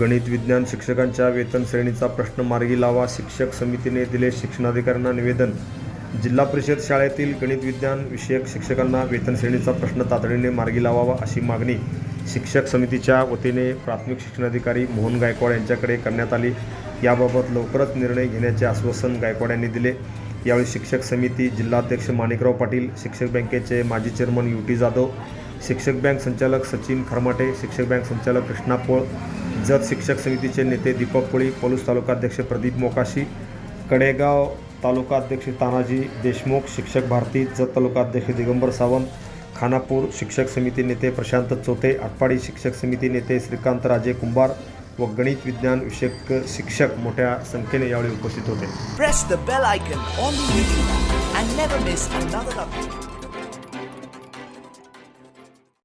गणित विज्ञान शिक्षकांच्या वेतन श्रेणीचा प्रश्न मार्गी लावा शिक्षक समितीने दिले शिक्षणाधिकाऱ्यांना निवेदन. जिल्हा परिषद शाळेतील गणित विज्ञान विषयक शिक्षकांना वेतन श्रेणीचा प्रश्न तातडीने मार्गी लावावा अशी मागणी शिक्षक समितीच्या वतीने प्राथमिक शिक्षणाधिकारी मोहन गायकवाड यांच्याकडे करण्यात आली. याबाबत लवकरच निर्णय घेण्याचे आश्वासन गायकवाड यांनी दिले. यावेळी शिक्षक समिती जिल्हाध्यक्ष माणिकराव पाटील शिक्षक बँकेचे माजी चेअरमन यू टी जाधव शिक्षक बँक संचालक सचिन खरमाटे शिक्षक बँक संचालक कृष्णा पोळ जत शिक्षक समितीचे नेते दीपक कोळी पलूस तालुकाध्यक्ष प्रदीप मोकाशी कडेगाव तालुकाध्यक्ष तानाजी देशमुख शिक्षक भारती जत तालुकाध्यक्ष दिगंबर सावंत खानापूर शिक्षक समिती नेते प्रशांत चोते आटपाडी शिक्षक समिती नेते श्रीकांत राजे कुंभार व गणित विज्ञान विषयक शिक्षक मोठ्या संख्येने यावेळी उपस्थित होते.